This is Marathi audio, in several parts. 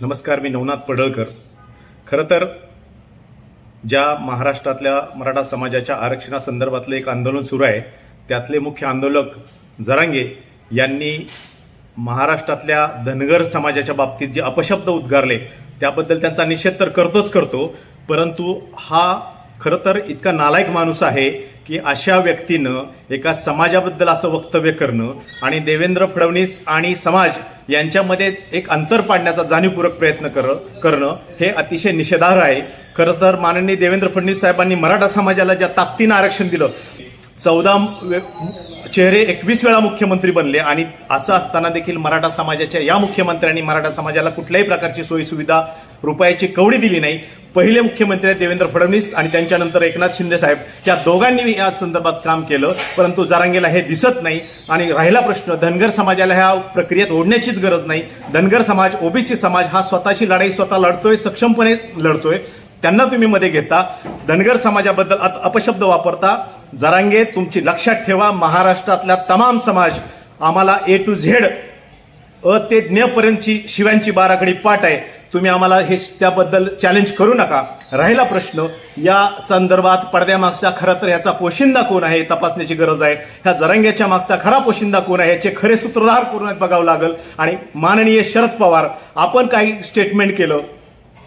नमस्कार मी नवनाथ पडळकर. खरं तर ज्या महाराष्ट्रातल्या मराठा समाजाच्या आरक्षणासंदर्भातलं एक आंदोलन सुरू आहे त्यातले मुख्य आंदोलक जरांगे यांनी महाराष्ट्रातल्या धनगर समाजाच्या बाबतीत जे अपशब्द उद्गारले त्याबद्दल त्यांचा निषेध तर करतोच करतो परंतु हा खरं तर इतका नालायक माणूस आहे की अशा व्यक्तीनं एका समाजाबद्दल असं वक्तव्य करणं आणि देवेंद्र फडणवीस आणि समाज यांच्यामध्ये एक अंतर पाडण्याचा जाणीवपूर्वक प्रयत्न कर करणं हे अतिशय निषेधार्ह आहे. खरं तर माननीय देवेंद्र फडणवीस साहेबांनी मराठा समाजाला ज्या ताकदीनं आरक्षण दिलं चौदा चेहरे एकवीस वेळा मुख्यमंत्री बनले आणि असं असताना देखील मराठा समाजाच्या या मुख्यमंत्र्यांनी मराठा समाजाला कुठल्याही प्रकारची सोयीसुविधा रुपयाची कवडी दिली नाही. पहिले मुख्यमंत्री देवेंद्र फडणवीस आणि त्यांच्यानंतर एकनाथ शिंदे साहेब. या दोघांनी या संदर्भात काम केलं परंतु जारांगेला हे दिसत नाही. आणि राहिला प्रश्न धनगर समाजाला ह्या प्रक्रियेत ओढण्याचीच गरज नाही. धनगर समाज ओबीसी समाज हा स्वतःची लढाई स्वतः लढतोय सक्षमपणे लढतोय. त्यांना तुम्ही मध्ये घेता. धनगर समाजाबद्दल आज अपशब्द वापरता. जरांगे तुमची लक्षात ठेवा महाराष्ट्रातल्या तमाम समाज आम्हाला ए टू झेड अ ते ज्ञपर्यंतची शिव्यांची बाराखडी पाठ आहे. तुम्ही आम्हाला हे त्याबद्दल चॅलेंज करू नका. राहिला प्रश्न या संदर्भात पडद्यामागचा खरं तर याचा पोशिंदा कोण आहे तपासण्याची गरज आहे. ह्या जरंग्याच्या मागचा खरा पोशिंदा कोण आहे याचे खरे सूत्रधार कोण बघावं लागेल. आणि माननीय शरद पवार आपण काही स्टेटमेंट केलं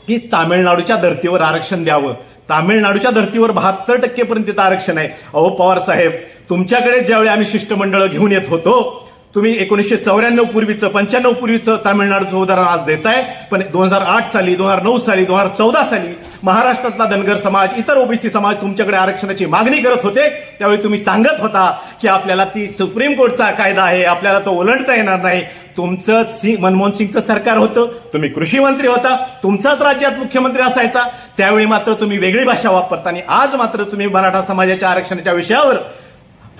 की तामिळनाडूच्या धर्तीवर आरक्षण द्यावं. तामिळनाडूच्या धर्तीवर बहात्तर टक्केपर्यंत तिथं आरक्षण आहे. अहो पवार साहेब तुमच्याकडे ज्यावेळी आम्ही शिष्टमंडळ घेऊन येत होतो तुम्ही एकोणीसशे चौऱ्याण्णव पूर्वीचं पंच्याण्णव पूर्वीचं तामिळनाडूचं उदाहरण आज देताय. पण दोन हजार आठ साली दोन हजार नऊ साली दोन हजार चौदा साली महाराष्ट्रातला धनगर समाज इतर ओबीसी समाज तुमच्याकडे आरक्षणाची मागणी करत होते. त्यावेळी तुम्ही सांगत होता की आपल्याला ती सुप्रीम कोर्टचा कायदा आहे आपल्याला तो ओलंडता येणार नाही. तुमचं सिंग मनमोहन सिंगचं सरकार होतं. तुम्ही कृषी मंत्री होता. तुमचाच राज्यात मुख्यमंत्री असायचा. त्यावेळी मात्र तुम्ही वेगळी भाषा वापरता आणि आज मात्र तुम्ही मराठा समाजाच्या आरक्षणाच्या विषयावर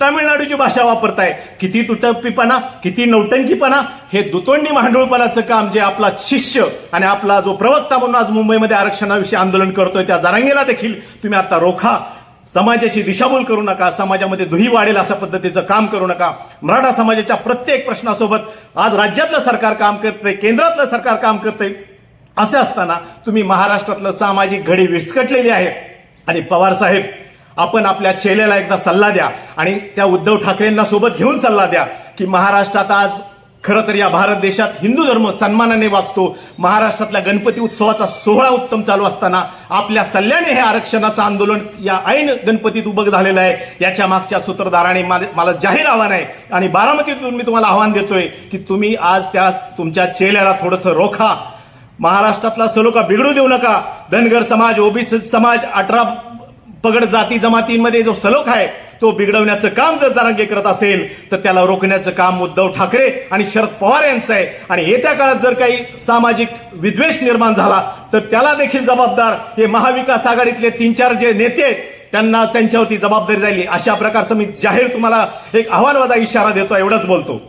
तामिळनाडूची भाषा वापरताय. किती तुटप्पीपणा किती नौटंकीपणा हे दुतोंडी मांडूळपणाचं काम जे आपला शिष्य आणि आपला जो प्रवक्ता म्हणून आज मुंबईमध्ये आरक्षणाविषयी आंदोलन करतोय त्या जरांगेला देखील तुम्ही आता रोखा. समाजाची दिशाभूल करू नका समाजामध्ये दुही वाढेल अशा पद्धतीचं काम करू नका. मराठा समाजाच्या प्रत्येक प्रश्नासोबत आज राज्यातलं सरकार काम करतंय केंद्रातलं सरकार काम करतंय. असे असताना तुम्ही महाराष्ट्रातलं सामाजिक घडी विस्कटलेली आहे. आणि पवार साहेब आपण आपल्या चेलेला एकदा सल्ला द्या आणि त्या उद्धव ठाकरेंना सोबत घेऊन सल्ला द्या की महाराष्ट्रात आज खरं तर या भारत देशात हिंदू धर्म सन्मानाने वागतो. महाराष्ट्रातल्या गणपती उत्सवाचा सोहळा उत्तम चालू असताना आपल्या सल्ल्याने हे आरक्षणाचं आंदोलन या ऐन गणपतीत उभं झालेलं आहे. याच्या मागच्या सूत्रधाराने मला जाहीर आव्हान आहे आणि बारामतीतून मी तुम्हाला आव्हान देतोय की तुम्ही आज त्या तुमच्या चेल्याला थोडंसं रोखा. महाराष्ट्रातला सलोखा बिघडू देऊ नका. धनगर समाज ओबीसी समाज अठरा पगड जाती जमातींमध्ये जो सलोख आहे तो बिघडवण्याचं काम जर जरांगे करत असेल तर त्याला रोखण्याचं काम उद्धव ठाकरे आणि शरद पवार यांचं आहे. आणि येत्या काळात जर काही सामाजिक विद्वेष निर्माण झाला तर त्याला देखील जबाबदार हे महाविकास आघाडीतले तीन चार जे नेते आहेत त्यांना त्यांच्यावरती जबाबदारी जाईल अशा प्रकारचं मी जाहीर तुम्हाला एक आव्हानवादा इशारा देतो एवढंच बोलतो.